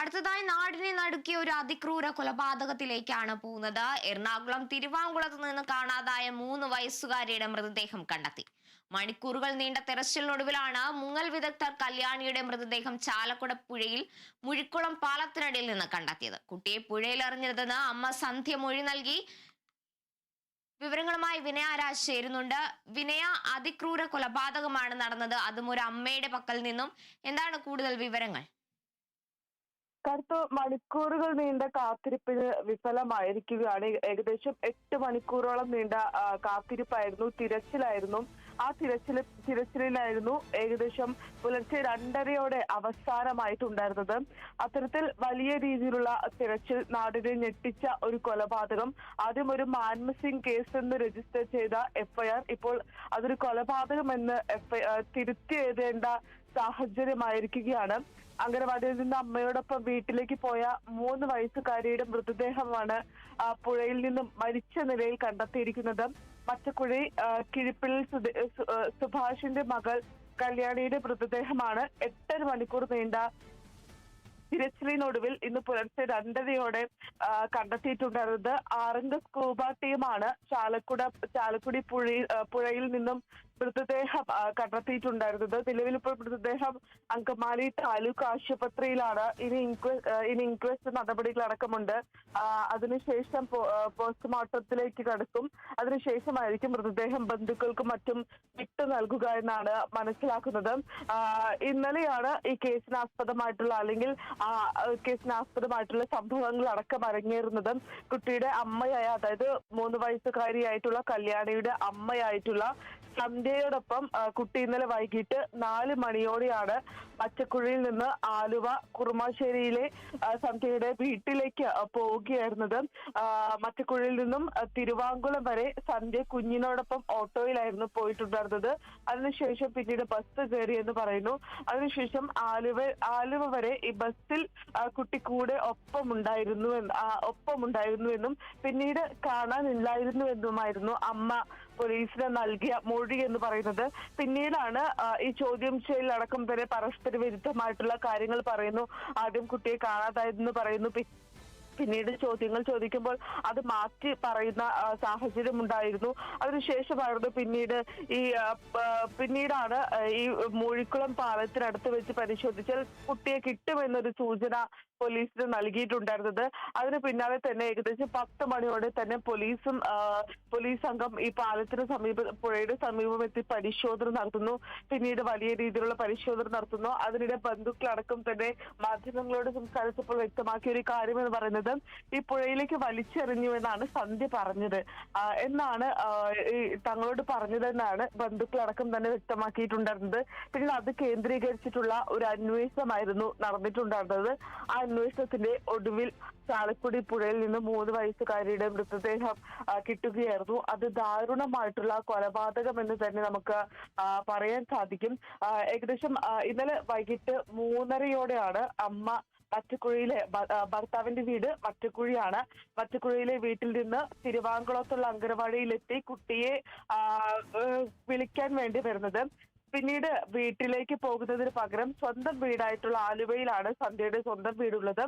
അടുത്തതായി നാടിനെ നടുക്കിയ ഒരു അതിക്രൂര കൊലപാതകത്തിലേക്കാണ് പോകുന്നത്. എറണാകുളം തിരുവാങ്കുളത്ത് നിന്ന് കാണാതായ മൂന്ന് വയസ്സുകാരിയുടെ മൃതദേഹം കണ്ടെത്തി. മണിക്കൂറുകൾ നീണ്ട തെരച്ചിലിനൊടുവിലാണ് മുങ്ങൽ വിദഗ്ധർ കല്യാണിയുടെ മൃതദേഹം ചാലക്കുട പുഴയിൽ മുഴിക്കുളം പാലത്തിനടിയിൽ നിന്ന് കണ്ടെത്തിയത്. കുട്ടിയെ പുഴയിൽ എറിഞ്ഞതെന്ന് അമ്മ സന്ധ്യ മൊഴി നൽകി. വിവരങ്ങളുമായി വിനയ രാജ് ചേരുന്നുണ്ട്. വിനയ അതിക്രൂര കൊലപാതകമാണ് നടന്നത്. അതും ഒരു അമ്മയുടെ പക്കൽ നിന്നും. എന്താണ് കൂടുതൽ വിവരങ്ങൾ? കടുത്ത മണിക്കൂറുകൾ നീണ്ട കാത്തിരിപ്പിന് വിഫലമായിരിക്കുകയാണ്. ഏകദേശം എട്ട് മണിക്കൂറോളം നീണ്ട കാത്തിരിപ്പായിരുന്നു. തിരച്ചിലായിരുന്നു. ആ തിരച്ചിൽ തിരച്ചിലിലായിരുന്നു ഏകദേശം പുലർച്ചെ രണ്ടരയോടെ അവസാനമായിട്ടുണ്ടായിരുന്നത്. അത്തരത്തിൽ വലിയ രീതിയിലുള്ള തിരച്ചിൽ നാടിനെ ഞെട്ടിച്ച ഒരു കൊലപാതകം. ആദ്യം ഒരു മാൻമസിംഗ് കേസ് എന്ന് രജിസ്റ്റർ ചെയ്ത എഫ്ഐആർ. ഇപ്പോൾ അതൊരു കൊലപാതകം എന്ന് എഫ്ഐആർ തിരുത്തി എഴുതേണ്ട സാഹചര്യമായിരിക്കുകയാണ്. അംഗനവാടിയിൽ നിന്ന് അമ്മയോടൊപ്പം വീട്ടിലേക്ക് പോയ മൂന്ന് വയസ്സുകാരിയുടെ മൃതദേഹമാണ് പുഴയിൽ നിന്നും മരിച്ച നിലയിൽ കണ്ടെത്തിയിരിക്കുന്നത്. മറ്റക്കുഴി ആ, കിഴിപ്പിൽ സുഭാഷിന്റെ മകൾ കല്യാണിയുടെ മൃതദേഹമാണ് എട്ടര മണിക്കൂർ നീണ്ട തിരച്ചിലിനൊടുവിൽ ഇന്ന് പുലർച്ചെ രണ്ടരയോടെ കണ്ടെത്തിയിട്ടുണ്ടായിരുന്നത്. ആറംഗ സ്കൂബ ടീമാണ്. ചാലക്കുട ചാലക്കുടി പുഴയിൽ പുഴയിൽ നിന്നും മൃതദേഹം കണ്ടെത്തിയിട്ടുണ്ടായിരുന്നത്. നിലവിൽ ഇപ്പോൾ മൃതദേഹം അങ്കമാലി താലൂക്ക് ആശുപത്രിയിലാണ്. ഇനി ഇനി ഇൻക്വസ്റ്റ് നടപടികൾ അടക്കമുണ്ട്. അതിനുശേഷം പോസ്റ്റ്മോർട്ടത്തിലേക്ക് കടക്കും. അതിനുശേഷമായിരിക്കും മൃതദേഹം ബന്ധുക്കൾക്കും മറ്റും വിട്ടു നൽകുക എന്നാണ് മനസ്സിലാക്കുന്നത്. ഇന്നലെയാണ് ഈ കേസിനാസ്പദമായിട്ടുള്ള അല്ലെങ്കിൽ കേസിനാസ്പദമായിട്ടുള്ള സംഭവങ്ങൾ അടക്കം അരങ്ങേറുന്നത്. കുട്ടിയുടെ അമ്മയായ അതായത് മൂന്ന് വയസ്സുകാരിയായിട്ടുള്ള കല്യാണിയുടെ അമ്മയായിട്ടുള്ള സന്ധ്യയോടൊപ്പം ആ, കുട്ടി ഇന്നലെ വൈകിട്ട് നാല് മണിയോടെയാണ് പച്ചക്കുഴിയിൽ നിന്ന് ആലുവ കുറുമാശ്ശേരിയിലെ സന്ധ്യയുടെ വീട്ടിലേക്ക് പോവുകയായിരുന്നത്. മച്ചക്കുഴിയിൽ നിന്നും തിരുവാങ്കുളം വരെ സന്ധ്യ കുഞ്ഞിനോടൊപ്പം ഓട്ടോയിലായിരുന്നു പോയിട്ടുണ്ടായിരുന്നത്. അതിനുശേഷം പിന്നീട് ബസ് കയറി എന്ന് പറയുന്നു. അതിനുശേഷം ആലുവ ആലുവ വരെ ഈ ബസ്സിൽ കുട്ടി കൂടെ ഒപ്പമുണ്ടായിരുന്നു ഒപ്പമുണ്ടായിരുന്നു എന്നും പിന്നീട് കാണാനില്ലായിരുന്നു എന്നുമായിരുന്നു അമ്മ പോലീസിന് നൽകിയ മൊഴി എന്ന് പറയുന്നത്. പിന്നീടാണ് ഈ ചോദ്യം ചെയ്യലടക്കം വരെ പരസ്പര വിരുദ്ധമായിട്ടുള്ള കാര്യങ്ങൾ പറയുന്നു. ആദ്യം കുട്ടിയെ കാണാതായതെന്ന് പറയുന്നു. പിന്നീട് ചോദ്യങ്ങൾ ചോദിക്കുമ്പോൾ അത് മാറ്റി പറയുന്ന സാഹചര്യം ഉണ്ടായിരുന്നു അതിനുശേഷമായിരുന്നു പിന്നീട് ഈ പിന്നീടാണ് ഈ മൂഴിക്കുളം പാലത്തിനടുത്ത് വെച്ച് പരിശോധിച്ചാൽ കുട്ടിയെ കിട്ടുമെന്നൊരു സൂചന പോലീസിന് നൽകിയിട്ടുണ്ടായിരുന്നത്. അതിന് പിന്നാലെ തന്നെ ഏകദേശം പത്ത് മണിയോടെ തന്നെ പോലീസും പോലീസ് സംഘം ഈ പാലത്തിന് സമീപ പുഴയുടെ സമീപം എത്തി പരിശോധന നടത്തുന്നു. പിന്നീട് വലിയ രീതിയിലുള്ള പരിശോധന നടത്തുന്നു. അതിനിടെ ബന്ധുക്കളടക്കം തന്നെ മാധ്യമങ്ങളോട് സംസാരിച്ചപ്പോൾ വ്യക്തമാക്കിയ ഒരു കാര്യം എന്ന് പറയുന്നത് ഈ പുഴയിലേക്ക് വലിച്ചെറിഞ്ഞു എന്നാണ് സന്ധ്യ പറഞ്ഞത്. എന്നാണ് തങ്ങളോട് പറഞ്ഞതെന്നാണ് ബന്ധുക്കളടക്കം തന്നെ വ്യക്തമാക്കിയിട്ടുണ്ടായിരുന്നത്. പിന്നീട് അത് കേന്ദ്രീകരിച്ചിട്ടുള്ള ഒരു അന്വേഷണമായിരുന്നു നടന്നിട്ടുണ്ടായിരുന്നത്. ആ അന്വേഷണത്തിന്റെ ഒടുവിൽ ചാലക്കുടി പുഴയിൽ നിന്ന് മൂന്ന് വയസ്സുകാരിയുടെ മൃതദേഹം കിട്ടുകയായിരുന്നു. അത് ദാരുണമായിട്ടുള്ള കൊലപാതകം എന്ന് തന്നെ നമുക്ക് പറയാൻ സാധിക്കും. ഏകദേശം ഇന്നലെ വൈകിട്ട് മൂന്നരയോടെയാണ് അമ്മ മറ്റക്കുഴിയിലെ ഭ- ഭർത്താവിന്റെ വീട് വറ്റക്കുഴിയാണ്. വറ്റക്കുഴിയിലെ വീട്ടിൽ നിന്ന് തിരുവാങ്കുളത്തുള്ള അങ്കണവാടിയിലെത്തി കുട്ടിയെ വിളിക്കാൻ വേണ്ടി വരുന്നത്. പിന്നീട് വീട്ടിലേക്ക് പോകുന്നതിന് പകരം സ്വന്തം വീടായിട്ടുള്ള ആലുവയിലാണ് സന്ധ്യയുടെ സ്വന്തം വീടുള്ളത്.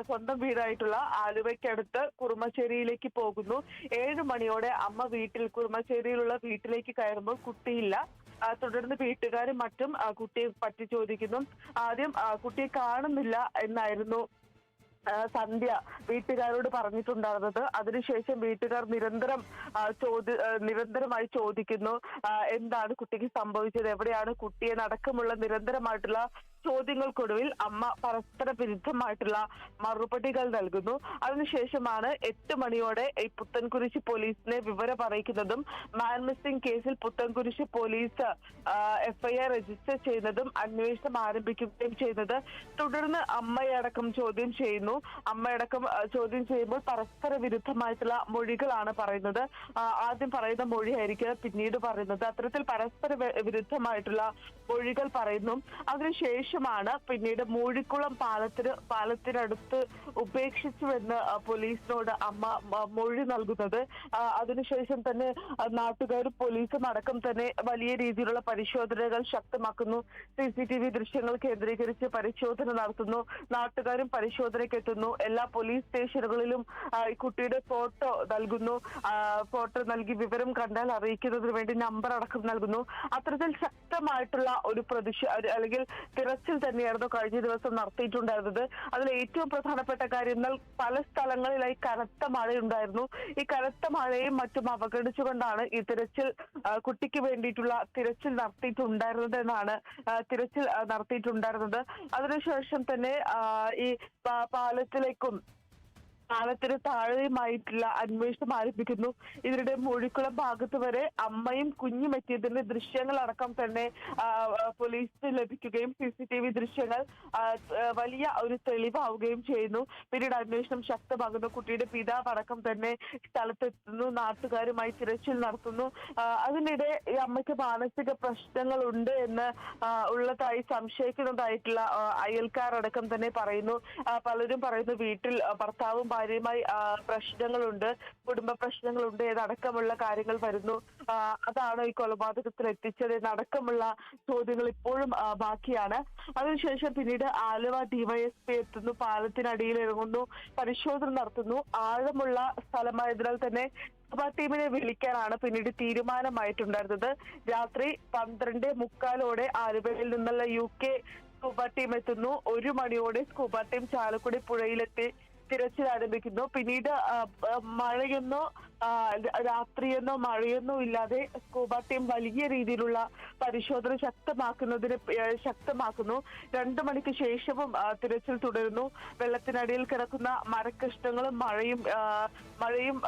സ്വന്തം വീടായിട്ടുള്ള ആലുവയ്ക്കടുത്ത് കുറുമശ്ശേരിയിലേക്ക് പോകുന്നു. ഏഴ് മണിയോടെ അമ്മ വീട്ടിൽ കുറുമശ്ശേരിയിലുള്ള വീട്ടിലേക്ക് കയറുമ്പോൾ കുട്ടിയില്ല. തുടർന്ന് വീട്ടുകാരും മറ്റും കുട്ടിയെ പറ്റി ചോദിക്കുന്നു. ആദ്യം കുട്ടിയെ കാണുന്നില്ല എന്നായിരുന്നു സന്ധ്യ വീട്ടുകാരോട് പറഞ്ഞിട്ടുണ്ടായിരുന്നത്. അതിനുശേഷം വീട്ടുകാർ നിരന്തരം ചോദ്യ നിരന്തരമായി ചോദിക്കുന്നു എന്താണ് കുട്ടിക്ക് സംഭവിച്ചത്? എവിടെയാണ് കുട്ടിയെ അടക്കമുള്ള നിരന്തരമായിട്ടുള്ള ചോദ്യങ്ങൾക്കൊടുവിൽ അമ്മ പരസ്പര വിരുദ്ധമായിട്ടുള്ള മറുപടികൾ നൽകുന്നു. അതിനുശേഷമാണ് എട്ട് മണിയോടെ ഈ പുത്തൻകുരിശ് പോലീസിനെ വിവരം അറിയിക്കുന്നതും മാൻ മിസ്സിംഗ് കേസിൽ പുത്തൻകുരിശ് പോലീസ് എഫ്ഐആർ രജിസ്റ്റർ ചെയ്യുന്നതും അന്വേഷണം ആരംഭിക്കുകയും ചെയ്യുന്നത്. തുടർന്ന് അമ്മയടക്കം ചോദ്യം ചെയ്യുന്നു. അമ്മയടക്കം ചോദ്യം ചെയ്യുമ്പോൾ പരസ്പര വിരുദ്ധമായിട്ടുള്ള മൊഴികളാണ് പറയുന്നത്. ആദ്യം പറയുന്ന മൊഴിയായിരിക്കും പിന്നീട് പറയുന്നത്. അത്തരത്തിൽ പരസ്പര വിരുദ്ധമായിട്ടുള്ള മൊഴികൾ പറയുന്നു. അതിനുശേഷം ശേഷമാണ് പിന്നീട് മൂഴിക്കുളം പാലത്തിന് പാലത്തിനടുത്ത് ഉപേക്ഷിച്ചുവെന്ന് പോലീസിനോട് അമ്മ മൊഴി നൽകുന്നത്. അതിനുശേഷം തന്നെ നാട്ടുകാർ പോലീസും അടക്കം തന്നെ വലിയ രീതിയിലുള്ള പരിശോധനകൾ ശക്തമാക്കുന്നു. സി സി ടി വി ദൃശ്യങ്ങൾ കേന്ദ്രീകരിച്ച് പരിശോധന നടത്തുന്നു. നാട്ടുകാരും പരിശോധനയ്ക്ക് എത്തുന്നു എല്ലാ പോലീസ് സ്റ്റേഷനുകളിലും ഈ കുട്ടിയുടെ ഫോട്ടോ നൽകുന്നു. ഫോട്ടോ നൽകി വിവരം കണ്ടാൽ അറിയിക്കുന്നതിന് വേണ്ടി നമ്പർ അടക്കം നൽകുന്നു. അത്തരത്തിൽ ശക്തമായിട്ടുള്ള ഒരു പ്രതിഷേ അല്ലെങ്കിൽ അല്ലെങ്കിൽ തിരച്ചിൽ തന്നെയായിരുന്നു കഴിഞ്ഞ ദിവസം നടത്തിയിട്ടുണ്ടായിരുന്നത്. അതിൽ ഏറ്റവും പ്രധാനപ്പെട്ട കാര്യം എന്നാൽ പല സ്ഥലങ്ങളിലായി കനത്ത മഴയുണ്ടായിരുന്നു. ഈ കനത്ത മഴയും മറ്റും അവഗണിച്ചുകൊണ്ടാണ് ഈ തിരച്ചിൽ കുട്ടിക്ക് വേണ്ടിയിട്ടുള്ള തിരച്ചിൽ നടത്തിയിട്ടുണ്ടായിരുന്നത് എന്നാണ് തിരച്ചിൽ നടത്തിയിട്ടുണ്ടായിരുന്നത്. അതിനുശേഷം തന്നെ ഈ പാലത്തിലേക്കും പാലത്തിന് താഴെയുമായിട്ടുള്ള അന്വേഷണം ആരംഭിക്കുന്നു. ഇവരുടെ മൂഴിക്കുളം ഭാഗത്ത് വരെ അമ്മയും കുഞ്ഞും എത്തിയതിന്റെ ദൃശ്യങ്ങൾ അടക്കം തന്നെ പോലീസിന് ലഭിക്കുകയും സി സി ടി വി ദൃശ്യങ്ങൾ വലിയ ഒരു തെളിവാവുകയും ചെയ്യുന്നു. പിന്നീട് അന്വേഷണം ശക്തമാകുന്നു. കുട്ടിയുടെ പിതാവ് അടക്കം തന്നെ സ്ഥലത്തെത്തുന്നു. നാട്ടുകാരുമായി തിരച്ചിൽ നടത്തുന്നു. അതിനിടെ ഈ അമ്മയ്ക്ക് മാനസിക പ്രശ്നങ്ങൾ ഉണ്ട് എന്ന് ഉള്ളതായി സംശയിക്കുന്നതായിട്ടുള്ള അയൽക്കാരടക്കം തന്നെ പറയുന്നു. പലരും പറയുന്നു വീട്ടിൽ ഭർത്താവും ഭാര്യയുമായി ആ, പ്രശ്നങ്ങളുണ്ട് കുടുംബ പ്രശ്നങ്ങളുണ്ട് ഏതടക്കമുള്ള കാര്യങ്ങൾ വരുന്നു. അതാണ് ഈ കൊലപാതകത്തിൽ എത്തിച്ചത്. എന്നടക്കമുള്ള ചോദ്യങ്ങൾ ഇപ്പോഴും ബാക്കിയാണ്. അതിനുശേഷം പിന്നീട് ആലുവ ഡിവൈഎസ്പി എത്തുന്നു. പാലത്തിനടിയിൽ ഇറങ്ങുന്നു. പരിശോധന നടത്തുന്നു. ആഴമുള്ള സ്ഥലമായതിനാൽ തന്നെ സ്കൂബ ടീമിനെ വിളിക്കാനാണ് പിന്നീട് തീരുമാനമായിട്ടുണ്ടായിരുന്നത്. രാത്രി പന്ത്രണ്ട് മുക്കാലോടെ ആലുവയിൽ നിന്നുള്ള യു കെ സ്കൂബ ടീം എത്തുന്നു. ഒരു മണിയോടെ സ്കൂബ ടീം ചാലക്കുടി പുഴയിലെത്തി. തിരച്ചിൽ ആരംഭിക്കുന്നു പിന്നീട് മഴയെന്നോ രാത്രിയെന്നോ മഴയൊന്നോ ഇല്ലാതെ സ്കൂബ ടീം വലിയ രീതിയിലുള്ള പരിശോധന ശക്തമാക്കുന്നതിന് ശക്തമാക്കുന്നു. രണ്ടു മണിക്ക് ശേഷവും തിരച്ചിൽ തുടരുന്നു. വെള്ളത്തിനടിയിൽ കിടക്കുന്ന മരക്കഷ്ണങ്ങളും മഴയും മഴയും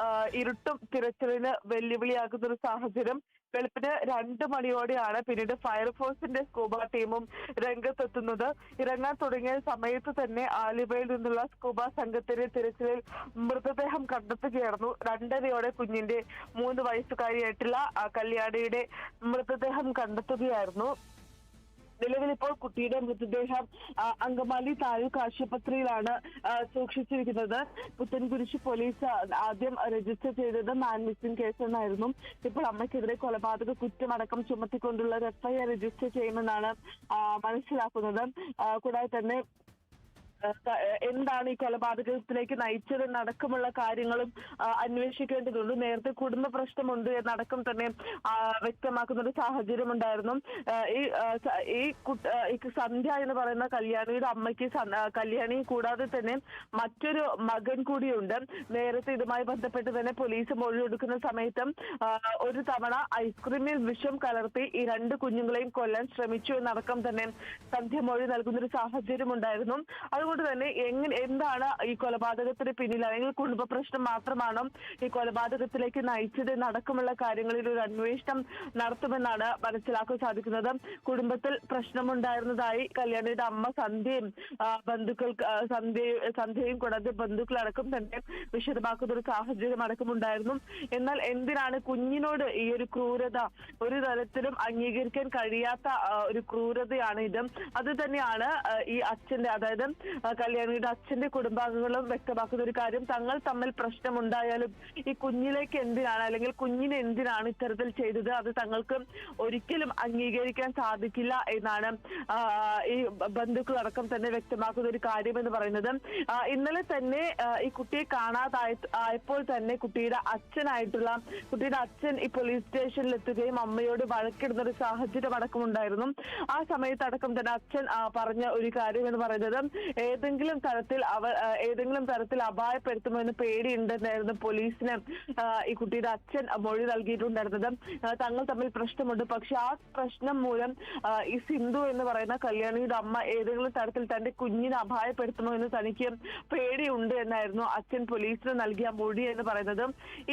ഇരുട്ടും തിരച്ചിലിന് വെല്ലുവിളിയാകുന്ന ഒരു സാഹചര്യം വെളുപ്പിന് രണ്ട് മണിയോടെയാണ് പിന്നീട് ഫയർഫോഴ്സിന്റെ സ്കൂബ ടീമും രംഗത്തെത്തുന്നത്. ഇറങ്ങാൻ തുടങ്ങിയ സമയത്ത് തന്നെ ആലുവയിൽ നിന്നുള്ള സ്കൂബ സംഘത്തിന്റെ തിരച്ചിലിൽ മൃതദേഹം കണ്ടെത്തുകയായിരുന്നു. രണ്ടരയോടെ കുഞ്ഞിന്റെ മൂന്ന് വയസ്സുകാരിയായിട്ടുള്ള കല്യാണിയുടെ മൃതദേഹം കണ്ടെത്തുകയായിരുന്നു. നിലവിൽ ഇപ്പോൾ കുട്ടിയുടെ മൃതദേഹം അങ്കമാലി താലൂക്ക് ആശുപത്രിയിലാണ് സൂക്ഷിച്ചിരിക്കുന്നത്. പുത്തൻകുരിശ് പോലീസ് ആദ്യം രജിസ്റ്റർ ചെയ്തത് മാൻ മിസ്സിംഗ് കേസ് എന്നായിരുന്നു. ഇപ്പോൾ അമ്മയ്ക്കെതിരെ കൊലപാതക കുറ്റമടക്കം ചുമത്തിക്കൊണ്ടുള്ള എഫ്ഐആർ രജിസ്റ്റർ ചെയ്യുമെന്നാണ് മനസ്സിലാക്കുന്നത്. കൂടാതെ തന്നെ എന്താണ് ഈ കൊലപാതകത്തിലേക്ക് നയിച്ചതെന്നടക്കമുള്ള കാര്യങ്ങളും അന്വേഷിക്കേണ്ടതുണ്ട്. നേരത്തെ കുടുംബ പ്രശ്നമുണ്ട് എന്നടക്കം തന്നെ വ്യക്തമാക്കുന്ന ഒരു സാഹചര്യം ഉണ്ടായിരുന്നു ഈ ഈ സന്ധ്യ എന്ന് പറയുന്ന കല്യാണിയുടെ അമ്മയ്ക്ക് കല്യാണി കൂടാതെ തന്നെ മറ്റൊരു മകൻ കൂടിയുണ്ട്. നേരത്തെ ഇതുമായി ബന്ധപ്പെട്ട് തന്നെ പോലീസ് മൊഴിയെടുക്കുന്ന സമയത്തും ഒരു തവണ ഐസ്ക്രീമിൽ വിഷം കലർത്തി ഈ രണ്ട് കുഞ്ഞുങ്ങളെയും കൊല്ലാൻ ശ്രമിച്ചു എന്നടക്കം തന്നെ സന്ധ്യ മൊഴി നൽകുന്ന ഒരു സാഹചര്യം ഉണ്ടായിരുന്നു അതുകൊണ്ട് തന്നെ എങ്ങനെ എന്താണ് ഈ കൊലപാതകത്തിന് പിന്നിൽ? അല്ലെങ്കിൽ കുടുംബ പ്രശ്നം മാത്രമാണോ ഈ കൊലപാതകത്തിലേക്ക് നയിച്ചത്? എന്നടക്കമുള്ള കാര്യങ്ങളിൽ ഒരു അന്വേഷണം നടത്തുമെന്നാണ് മനസ്സിലാക്കാൻ സാധിക്കുന്നത്. കുടുംബത്തിൽ പ്രശ്നമുണ്ടായിരുന്നതായി കല്യാണിയുടെ അമ്മ സന്ധ്യയും ബന്ധുക്കൾ സന്ധ്യ സന്ധ്യയും കൂടാതെ ബന്ധുക്കളടക്കം തന്നെ വിശദമാക്കുന്ന ഒരു സാഹചര്യം അടക്കമുണ്ടായിരുന്നു. എന്നാൽ എന്തിനാണ് കുഞ്ഞിനോട് ഈ ഒരു ക്രൂരത? ഒരു തരത്തിലും അംഗീകരിക്കാൻ കഴിയാത്ത ഒരു ക്രൂരതയാണ് ഇത്. അത് തന്നെയാണ് ഈ അച്ഛന്റെ അതായത് കല്യാണിയുടെ അച്ഛന്റെ കുടുംബാംഗങ്ങളും വ്യക്തമാക്കുന്ന ഒരു കാര്യം തങ്ങൾ തമ്മിൽ പ്രശ്നമുണ്ടായാലും ഈ കുഞ്ഞിലേക്ക് എന്തിനാണ് അല്ലെങ്കിൽ കുഞ്ഞിനെ എന്തിനാണ് ഇത്തരത്തിൽ ചെയ്തത്? അത് തങ്ങൾക്ക് ഒരിക്കലും അംഗീകരിക്കാൻ സാധിക്കില്ല എന്നാണ് ഈ ബന്ധുക്കൾ അടക്കം തന്നെ വ്യക്തമാക്കുന്ന ഒരു കാര്യം എന്ന് പറയുന്നത്. ഇന്നലെ തന്നെ ഈ കുട്ടിയെ കാണാതായ ആയപ്പോൾ തന്നെ കുട്ടിയുടെ അച്ഛനായിട്ടുള്ള കുട്ടിയുടെ അച്ഛൻ ഈ പോലീസ് സ്റ്റേഷനിൽ എത്തുകയും അമ്മയോട് വഴക്കിടുന്ന ഒരു സാഹചര്യം അടക്കമുണ്ടായിരുന്നു. ആ സമയത്ത് അടക്കം തന്നെ അച്ഛൻ പറഞ്ഞ ഒരു കാര്യം എന്ന് പറയുന്നത് ഏതെങ്കിലും തരത്തിൽ അവ ഏതെങ്കിലും തരത്തിൽ അപായപ്പെടുത്തുമെന്ന് പേടിയുണ്ടെന്നായിരുന്നു പോലീസിന് ഈ കുട്ടിയുടെ അച്ഛൻ മൊഴി നൽകിയിട്ടുണ്ടായിരുന്നത്. തങ്ങൾ തമ്മിൽ പ്രശ്നമുണ്ട്. പക്ഷെ ആ പ്രശ്നം മൂലം ഈ സിന്ധു എന്ന് പറയുന്ന കല്യാണിയുടെ അമ്മ ഏതെങ്കിലും തരത്തിൽ തന്റെ കുഞ്ഞിനെ അപായപ്പെടുത്തുമോ എന്ന് തനിക്ക് പേടിയുണ്ട് എന്നായിരുന്നു അച്ഛൻ പോലീസിന് നൽകിയ മൊഴി എന്ന് പറയുന്നത്.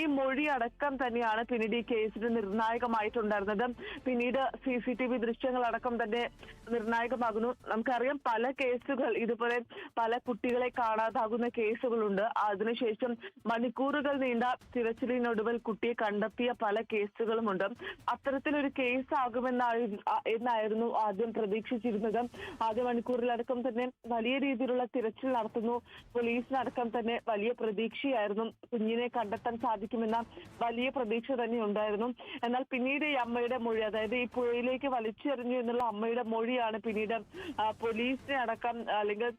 ഈ മൊഴി അടക്കം തന്നെയാണ് പിന്നീട് ഈ കേസിന് നിർണായകമായിട്ടുണ്ടായിരുന്നത്. പിന്നീട് സി സി ടി വി ദൃശ്യങ്ങൾ അടക്കം തന്നെ നിർണായകമാകുന്നു. നമുക്കറിയാം പല കേസുകൾ ഇതുപോലെ പല കുട്ടികളെ കാണാതാകുന്ന കേസുകളുണ്ട്. അതിനുശേഷം മണിക്കൂറുകൾ നീണ്ട തിരച്ചിലിനൊടുവിൽ കുട്ടിയെ കണ്ടെത്തിയ പല കേസുകളുമുണ്ട്. അത്തരത്തിലൊരു കേസ് ആകുമെന്നായിരുന്നു എന്നായിരുന്നു ആദ്യം പ്രതീക്ഷിച്ചിരുന്നത്. ആദ്യ മണിക്കൂറിലടക്കം തന്നെ വലിയ രീതിയിലുള്ള തിരച്ചിൽ നടത്തുന്നു. പോലീസിനടക്കം തന്നെ വലിയ പ്രതീക്ഷയായിരുന്നു കുഞ്ഞിനെ കണ്ടെത്താൻ സാധിക്കുമെന്ന വലിയ പ്രതീക്ഷ തന്നെ ഉണ്ടായിരുന്നു. എന്നാൽ പിന്നീട് ഈ അമ്മയുടെ മൊഴി അതായത് ഈ പുഴയിലേക്ക് വലിച്ചെറിഞ്ഞു എന്നുള്ള അമ്മയുടെ മൊഴിയാണ് പിന്നീട് പോലീസിനെ അടക്കം അല്ലെങ്കിൽ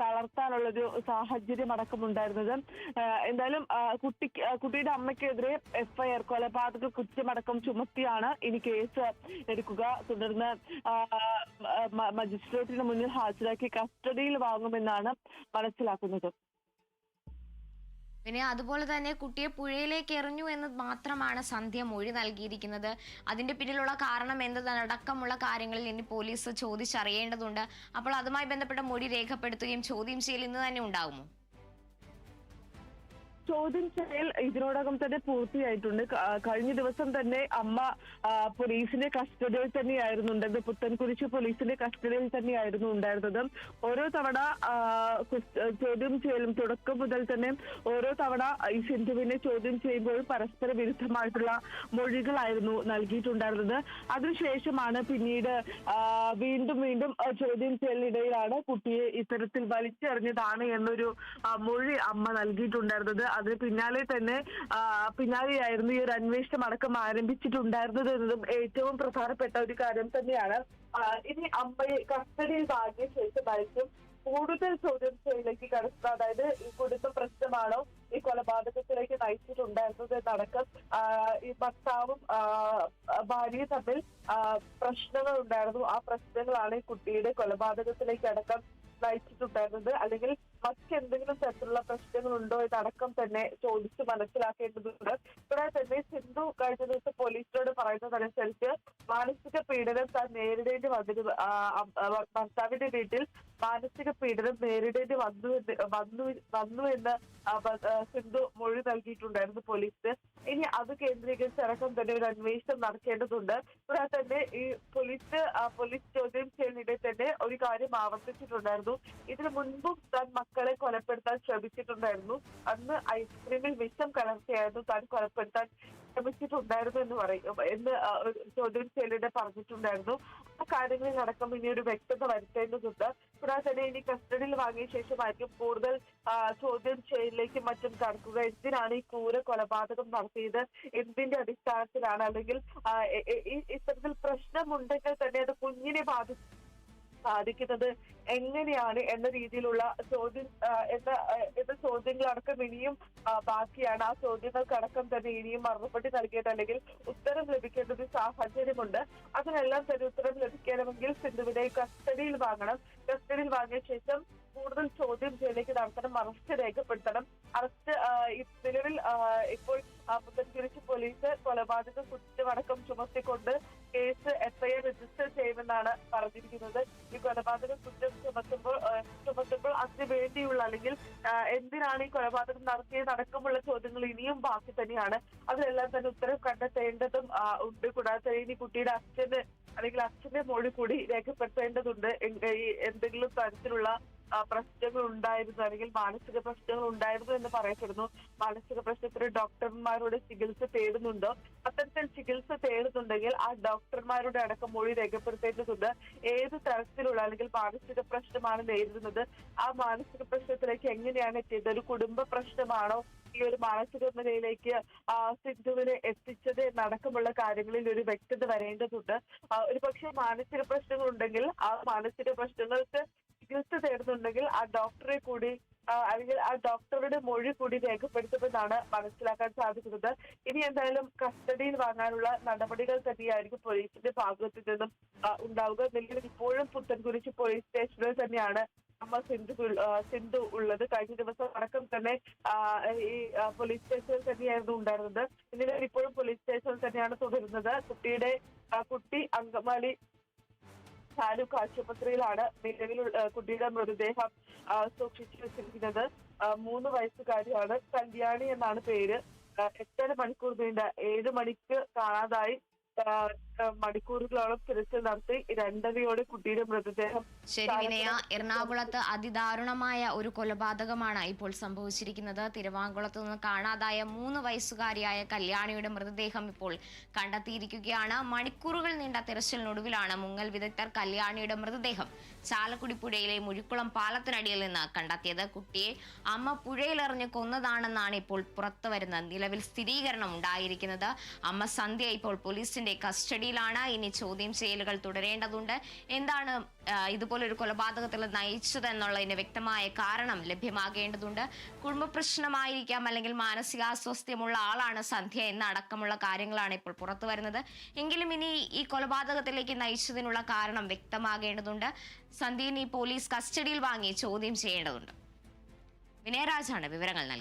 തളർത്താനുള്ളൊരു സാഹചര്യം അടക്കം ഉണ്ടായിരുന്നത് എന്തായാലും കുട്ടിക്ക് കുട്ടിയുടെ അമ്മയ്ക്കെതിരെ എഫ്ഐആർ കൊലപാതക കുറ്റമടക്കം ചുമത്തിയാണ് ഇനി കേസ് എടുക്കുക. തുടർന്ന് മജിസ്ട്രേറ്റിന് മുന്നിൽ ഹാജരാക്കി കസ്റ്റഡിയിൽ വാങ്ങുമെന്നാണ് മനസ്സിലാക്കുന്നത്. പിന്നെ അതുപോലെ തന്നെ കുട്ടിയെ പുഴയിലേക്ക് എറിഞ്ഞു എന്ന് മാത്രമാണ് സന്ധ്യ മൊഴി നൽകിയിരിക്കുന്നത്. അതിന്റെ പിന്നിലുള്ള കാരണം എന്നതടക്കമുള്ള കാര്യങ്ങളിൽ ഇനി പോലീസ് ചോദിച്ചറിയേണ്ടതുണ്ട്. അപ്പോൾ അതുമായി ബന്ധപ്പെട്ട മൊഴി രേഖപ്പെടുത്തുകയും ചോദ്യം ചെയ്യൽ ഇന്ന് തന്നെ ഉണ്ടാകുമോ ചോദ്യം ചെയ്യൽ ഇതിനോടകം തന്നെ പൂർത്തിയായിട്ടുണ്ട്. കഴിഞ്ഞ ദിവസം തന്നെ അമ്മ പോലീസിന്റെ കസ്റ്റഡിയിൽ തന്നെയായിരുന്നു ഉണ്ടത് പുത്തൻകുരിശ് പോലീസിന്റെ കസ്റ്റഡിയിൽ തന്നെയായിരുന്നു ഉണ്ടായിരുന്നത്. ഓരോ തവണ ചോദ്യം ചെയ്യലും തുടക്കം മുതൽ തന്നെ ഓരോ തവണ ഈ സിന്ധുവിനെ ചോദ്യം ചെയ്യുമ്പോൾ പരസ്പര വിരുദ്ധമായിട്ടുള്ള മൊഴികളായിരുന്നു നൽകിയിട്ടുണ്ടായിരുന്നത്. അതിനുശേഷമാണ് പിന്നീട് വീണ്ടും വീണ്ടും ചോദ്യം ചെയ്യലിനിടയിലാണ് കുട്ടിയെ ഇത്തരത്തിൽ വലിച്ചെറിഞ്ഞതാണ് എന്നൊരു മൊഴി അമ്മ നൽകിയിട്ടുണ്ടായിരുന്നത്. അതിന് പിന്നാലെ തന്നെ പിന്നാലെയായിരുന്നു ഈ ഒരു അന്വേഷണം അടക്കം ആരംഭിച്ചിട്ടുണ്ടായിരുന്നത് എന്നതും ഏറ്റവും പ്രധാനപ്പെട്ട ഒരു കാര്യം തന്നെയാണ്. ഇനി അമ്മയെ കസ്റ്റഡിയിൽ വാങ്ങിയ ശേഷമായിരിക്കും കൂടുതൽ ചോദ്യം ചെയ്യലേക്ക് കടത്തുക അതായത് ഈ കുടുംബ പ്രശ്നമാണോ? ഈ കൊലപാതകത്തിലേക്ക് നയിച്ചിട്ടുണ്ടായിരുന്നത് എന്നടക്കം ഈ ഭർത്താവും ഭാര്യയും തമ്മിൽ പ്രശ്നങ്ങൾ ഉണ്ടായിരുന്നു ആ പ്രശ്നങ്ങളാണ് ഈ കുട്ടിയുടെ കൊലപാതകത്തിലേക്ക് അടക്കം നയിച്ചിട്ടുണ്ടായിരുന്നത് അല്ലെങ്കിൽ മറ്റെന്തെങ്കിലും തരത്തിലുള്ള പ്രശ്നങ്ങൾ ഉണ്ടോ ഇതടക്കം തന്നെ ചോദിച്ച് മനസ്സിലാക്കേണ്ടതുണ്ട്. ഇവിടെ തന്നെ സിന്ധു കഴിഞ്ഞ ദിവസം പോലീസിനോട് പറയുന്നതനുസരിച്ച് മാനസിക പീഡനം താൻ നേരിടേണ്ടി വന്നിരുന്നു. ഭർത്താവിന്റെ വീട്ടിൽ മാനസിക പീഡനം നേരിടേണ്ടി വന്നു വന്നു വന്നു എന്ന് സിന്ധു മൊഴി നൽകിയിട്ടുണ്ടായിരുന്നു പോലീസിന്. ഇനി അത് കേന്ദ്രീകരിച്ച് അടക്കം തന്നെ ഒരു അന്വേഷണം നടക്കേണ്ടതുണ്ട്. കൂടാതെ തന്നെ ഈ പോലീസ് പോലീസ് ചോദ്യം ചെയ്യുന്നതിനിടെ തന്നെ ഒരു കാര്യം ആവർത്തിച്ചിട്ടുണ്ടായിരുന്നു. ഇതിനു മുൻപും താൻ മക്കളെ കൊലപ്പെടുത്താൻ ശ്രമിച്ചിട്ടുണ്ടായിരുന്നു. അന്ന് ഐസ്ക്രീമിൽ വിഷം കലർത്തിയായിരുന്നു താൻ കൊലപ്പെടുത്താൻ ശ്രമിച്ചിട്ടുണ്ടായിരുന്നു എന്ന് പറയും. എന്ന് ചോദ്യം ചെയ്യലിടെ പറഞ്ഞിട്ടുണ്ടായിരുന്നു. ആ കാര്യങ്ങളിൽ അടക്കം ഇനി ഒരു വ്യക്തത വരുത്തേണ്ടതുണ്ട്. കൂടാതെ തന്നെ ഇനി കസ്റ്റഡിയിൽ വാങ്ങിയ ശേഷമായിരിക്കും കൂടുതൽ ചോദ്യം ചെയ്യലിലേക്കും മറ്റും കടക്കുക. എന്തിനാണ് ഈ ക്രൂര കൊലപാതകം നടത്തിയത്? എന്തിന്റെ അടിസ്ഥാനത്തിലാണ്? അല്ലെങ്കിൽ ഇത്തരത്തിൽ പ്രശ്നമുണ്ടെങ്കിൽ തന്നെ അത് കുഞ്ഞിനെ ബാധിച്ചു സാധിക്കുന്നത് എങ്ങനെയാണ് എന്ന രീതിയിലുള്ള ചോദ്യം എന്ന എന്ന ചോദ്യങ്ങളടക്കം ഇനിയും ബാക്കിയാണ്. ആ ചോദ്യങ്ങൾക്കടക്കം തന്നെ ഇനിയും മറുപടി നൽകേണ്ട അല്ലെങ്കിൽ ഉത്തരം ലഭിക്കേണ്ട ഒരു സാഹചര്യമുണ്ട്. അതിനെല്ലാം തന്നെ ഉത്തരം ലഭിക്കണമെങ്കിൽ സിന്ധുവിനെ കസ്റ്റഡിയിൽ വാങ്ങണം. കസ്റ്റഡിയിൽ വാങ്ങിയ ശേഷം കൂടുതൽ ചോദ്യം ചെയ്യലേക്ക് നടത്തണം അറസ്റ്റ് രേഖപ്പെടുത്തണം. അറസ്റ്റ് നിലവിൽ ഇപ്പോൾ പുത്തൻകുരിശ് പോലീസ് കൊലപാതക കുറ്റമടക്കം ചുമത്തിക്കൊണ്ട് കേസ് എഫ്ഐആർ രജിസ്റ്റർ ചെയ്യുമെന്നാണ് പറഞ്ഞിരിക്കുന്നത്. ഈ കൊലപാതക കുറ്റം ചുമത്തുമ്പോൾ ചുമത്തുമ്പോൾ അതിന് വേണ്ടിയുള്ള അല്ലെങ്കിൽ എന്തിനാണ് ഈ കൊലപാതകം നടത്തിയത് അടക്കമുള്ള ചോദ്യങ്ങൾ ഇനിയും ബാക്കി തന്നെയാണ്. അതിലെല്ലാം തന്നെ ഉത്തരം കണ്ടെത്തേണ്ടതും ഉണ്ട്. കൂടാതെ ഇനി കുട്ടിയുടെ അച്ഛന് അല്ലെങ്കിൽ അച്ഛന്റെ മൊഴി കൂടി രേഖപ്പെടുത്തേണ്ടതുണ്ട്. എന്തെങ്കിലും തരത്തിലുള്ള പ്രശ്നങ്ങൾ ഉണ്ടായിരുന്നു അല്ലെങ്കിൽ മാനസിക പ്രശ്നങ്ങൾ ഉണ്ടായിരുന്നു എന്ന് പറയപ്പെടുന്നു. മാനസിക പ്രശ്നത്തിന് ഡോക്ടർമാരുടെ ചികിത്സ തേടുന്നുണ്ടോ. അത്തരത്തിൽ ചികിത്സ തേടുന്നുണ്ടെങ്കിൽ ആ ഡോക്ടർമാരുടെ അടക്കം മൊഴി രേഖപ്പെടുത്തേണ്ടതുണ്ട്. ഏത് തരത്തിലുള്ള അല്ലെങ്കിൽ മാനസിക പ്രശ്നമാണ് നേരിടുന്നത്? ആ മാനസിക പ്രശ്നത്തിലേക്ക് എങ്ങനെയാണ് എത്തിയത്? ഒരു കുടുംബ പ്രശ്നമാണോ? ഈ ഒരു മാനസിക നിലയിലേക്ക് സിന്ധുവിനെ എത്തിച്ചത് എന്നടക്കമുള്ള കാര്യങ്ങളിൽ ഒരു വ്യക്തത വരേണ്ടതുണ്ട്. ഒരു പക്ഷേ മാനസിക പ്രശ്നങ്ങൾ ഉണ്ടെങ്കിൽ ആ മാനസിക പ്രശ്നങ്ങൾക്ക് ചികിത്സ തേടുന്നുണ്ടെങ്കിൽ ആ ഡോക്ടറെ കൂടി അല്ലെങ്കിൽ ആ ഡോക്ടറുടെ മൊഴി കൂടി രേഖപ്പെടുത്തുമെന്നാണ് മനസ്സിലാക്കാൻ സാധിക്കുന്നത്. ഇനി എന്തായാലും കസ്റ്റഡിയിൽ വാങ്ങാനുള്ള നടപടികൾ തന്നെയായിരിക്കും പോലീസിന്റെ ഭാഗത്തു നിന്നും ഉണ്ടാവുക. നിലവിൽ ഇപ്പോഴും പുത്തൻകുരിശ് പോലീസ് സ്റ്റേഷനിൽ തന്നെയാണ് അമ്മ സിന്ധു സിന്ധു ഉള്ളത്. കഴിഞ്ഞ ദിവസം അടക്കം തന്നെ ഈ പോലീസ് സ്റ്റേഷനിൽ തന്നെയായിരുന്നു ഉണ്ടായിരുന്നത്. ഇന്നലെ ഇപ്പോഴും പോലീസ് സ്റ്റേഷനിൽ തന്നെയാണ് തുടരുന്നത്. കുട്ടിയുടെ കുട്ടി അങ്കമാലി താലൂക്ക് ആശുപത്രിയിലാണ് നിലവിൽ കുട്ടിയുടെ മൃതദേഹം സൂക്ഷിച്ചു വെച്ചിരിക്കുന്നത്. മൂന്ന് വയസ്സുകാരിയാണ്. കല്യാണി എന്നാണ് പേര്. എട്ടര മണിക്കൂർ നീണ്ട ഏഴ് മണിക്ക് കാണാതായി. മണിക്കൂറുകളോളം തിരച്ചിൽ നടത്തി രണ്ടരയോടെ കുട്ടിയുടെ മൃതദേഹം ശരി വിനയ. എറണാകുളത്ത് അതിദാരുണമായ ഒരു കൊലപാതകമാണ് ഇപ്പോൾ സംഭവിച്ചിരിക്കുന്നത്. തിരുവാങ്കുളത്ത് നിന്ന് കാണാതായ മൂന്ന് വയസ്സുകാരിയായ കല്യാണിയുടെ മൃതദേഹം ഇപ്പോൾ കണ്ടെത്തിയിരിക്കുകയാണ്. മണിക്കൂറുകൾ നീണ്ട തിരച്ചിലിനൊടുവിലാണ് മുങ്ങൽ വിദഗ്ധർ കല്യാണിയുടെ മൃതദേഹം ചാലക്കുടി പുഴയിലെ മുഴിക്കുളം പാലത്തിനടിയിൽ നിന്ന് കണ്ടെത്തിയത്. കുട്ടിയെ അമ്മ പുഴയിലെറിഞ്ഞ് കൊന്നതാണെന്നാണ് ഇപ്പോൾ പുറത്തു വരുന്ന നിലവിൽ സ്ഥിരീകരണം ഉണ്ടായിരിക്കുന്നത്. അമ്മ സന്ധ്യ ഇപ്പോൾ പോലീസിന്റെ കസ്റ്റഡിയിലാണ് ഇനി ചോദ്യം ചെയ്യലുകൾ തുടരേണ്ടതുണ്ട്. എന്താണ് ഇതുപോലൊരു കൊലപാതകത്തിൽ നയിച്ചത് എന്നുള്ളതിന് വ്യക്തമായ കാരണം ലഭ്യമാകേണ്ടതുണ്ട്. കുടുംബ പ്രശ്നമായിരിക്കാം അല്ലെങ്കിൽ മാനസികാസ്വാസ്ഥ്യമുള്ള ആളാണ് സന്ധ്യ എന്ന അടക്കമുള്ള കാര്യങ്ങളാണ് ഇപ്പോൾ പുറത്തു വരുന്നത്. എങ്കിലും ഇനി ഈ കൊലപാതകത്തിലേക്ക് നയിച്ചതിനുള്ള കാരണം വ്യക്തമാകേണ്ടതുണ്ട്. സന്ധ്യനെ പോലീസ് കസ്റ്റഡിയിൽ വാങ്ങി ചോദ്യം ചെയ്യേണ്ടതുണ്ട്. വിനയരാജാണ് വിവരങ്ങൾ നൽകിയത്.